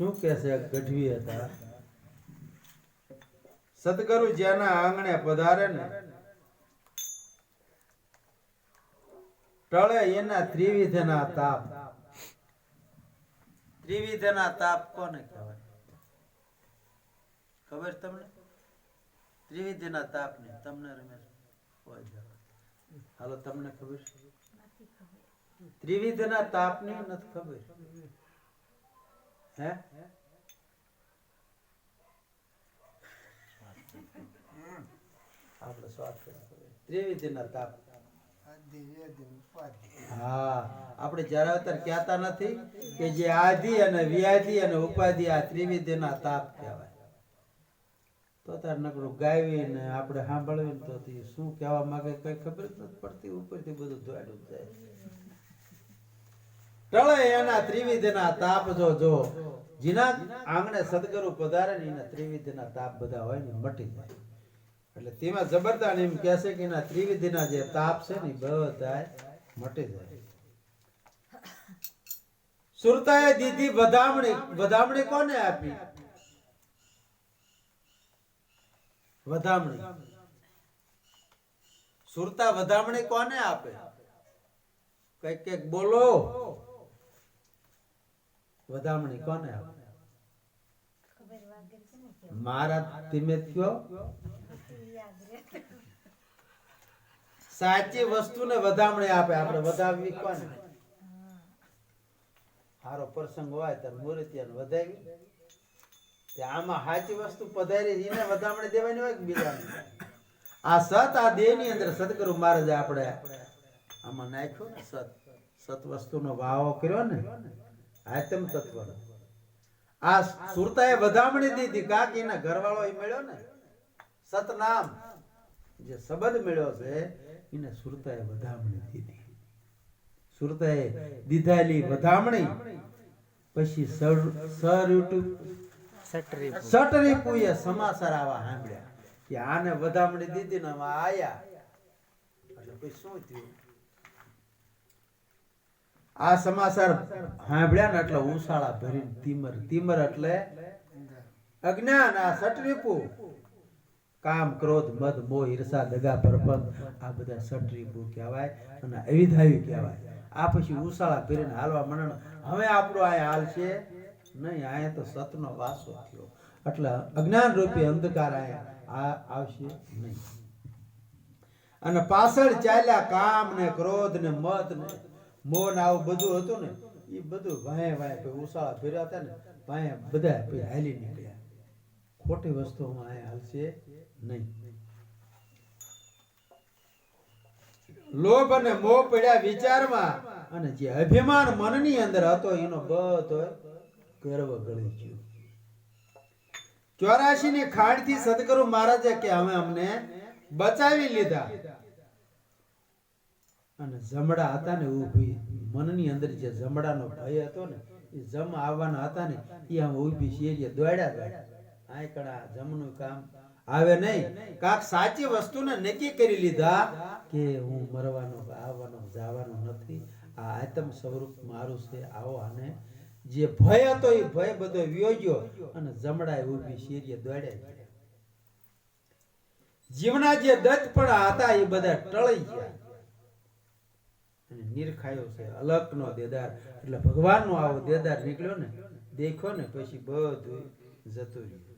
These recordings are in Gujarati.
શું કે છે ગઢવી હતા? સદગુરુ જેના આંગણે પધારે ને ટળે એના ત્રિવિધના તાપ. ત્રિવિધના તાપ કોને કહેવાય? ખબર તમને? ત્રિવિધના તાપ ને તમને રમેશ કોઈ હાલો તમને ખબર છે? ત્રિવિધના તાપ ને નથી ખબર. હે? આપણે સ્વાદ દિન તાપ હા. આપણે જરા અત્યારે કહેતા નથી કે જે આધિ અને વ્યાધિ અને ઉપાધિ આ ત્રિવિધના તાપ કહેવાય. તો તાર નકરું ગાવી ને આપણે સાંભળવી તો શું કહેવા માંગે કઈ ખબર જ નથી પડતી. ઉપરથી બધું દોડ્યું જાય. ટળે એના ત્રિવિધના તાપ જો જો. જીના આંગણે સદગુરુ પધારે ને એના ત્રિવિધના તાપ બધા હોય ને મટી જાય. એટલે તેમાં જબરદાર એમ કહે છે કે એના ત્રિવિધિના જે તાપ છે ને બધા મટી જાય. સુરતાએ દીધી વધામણી. વધામણી કોને આપી? વધામણી. સુરતા વધામણી કોને આપે? કંઈક કંઈક બોલો. વધામણી કોને આપે? મારા ધીમે થયો? સાચી વસ્તુને વધામણી આપે. આપણે વધાવી કોને? સારો પ્રસંગ હોય ત્યારે મૂર્તિયાને વધાવી આમાં સાચી વસ્તુ પધારી એને વધામણી દેવાની હોય કે બીજાને? આ સત આ દેહની અંદર સદગુરુ મહારાજે આપણે આમાં નાખ્યો ને સત. સત વસ્તુનો વાવો કર્યો ને આત્મ તત્વ આ સુરતાએ વધામણી દીધી. કાકીના ઘરવાળો એ મળ્યો ને? સતનામ. જે શબ્દ મળ્યો છે એને સુરતાએ વધામણી દીધી. સુરતાએ દીધાલી વધામણી પછી સર સર સટરી સટરી પુએ સમાચાર આવા સાંભળ્યા કે આને વધામણી દીધી ને આયા. એટલે પછી શું થયું? આ સમાચાર સાંભળ્યા ને એટલે ઉશાળા ભરીને તીમર તીમર એટલે અજ્ઞાન, આ સટરીપુ કામ, ક્રોધ, મદ, મોહ, ઈર્ષા, દગા પરપંત આ બધા સટરીપુ કહેવાય અને અવિધાયું કહેવાય. આ પછી ઉશાળા ભરીને હાલવા મનણ હવે આપણો આ હાલ છે નહીં અહીંયા તો સતનો વાસો થયો. એટલે અજ્ઞાન રૂપી અંધકાર અહીંયા આ આવશે નહીં. અને પાછળ ચાલ્યા કામ ને ક્રોધ ને મત ને મોહ ને આવું બધું હતું ને એ બધું વાંહે વાંહે ઉસાળા ફેર્યા હતા ને, વાંહે બધા હાલી નીકળ્યા. ખોટી વસ્તુમાં અહીંયા હાલશે નહીં. લોભ અને મોહ પડ્યા વિચારમાં અને જે અભિમાન મનની અંદર હતો, એનો બધો ગર્વ ગળી ગયો. ચોરાશી ની ખાંડથી સદગુરુ મહારાજે કે અમે અમને બચાવી લીધા. અને જમડા હતા ને ઊભી. મનની અંદર જે જમડાનો ભય હતો ને, એ જમ આવવાના હતા ને, એ આમ ઊભી શેરીએ દોડ્યા દોડ્યા. આ કણા જમનું કામ આવે નહીં. કાક સાચી વસ્તુને નક્કી કરી લીધા કે હું મરવાનો, આવવાનો, જવાનો નથી. આ આતમ સ્વરૂપ મારું છે, આવો આને. જે ભય હતો એ ભય બધો વ્યોજ્યો અને જમડાએ ઊભી શેરીએ દોડ્યા જીવના જે દત્ત પણ હતા એ બધા ટળી ગયા. અને નિરખાયો છે. અલકનો દેદાર. એટલે ભગવાનનો આવો દેદાર નીકળ્યો ને, દેખ્યો ને, પછી બધું જતું રહ્યું.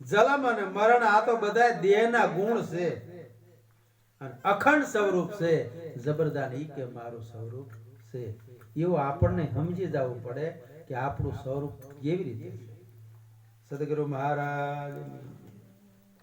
જલમ અને મરણ આ તો બધા દેહના ગુણ છે. અને અખંડ સ્વરૂપ છે. જબરદાન ઈ કે મારું સ્વરૂપ છે. એવું આપણને સમજી જવું પડે કે આપણું સ્વરૂપ કેવી રીતે સદગુરુ મહારાજ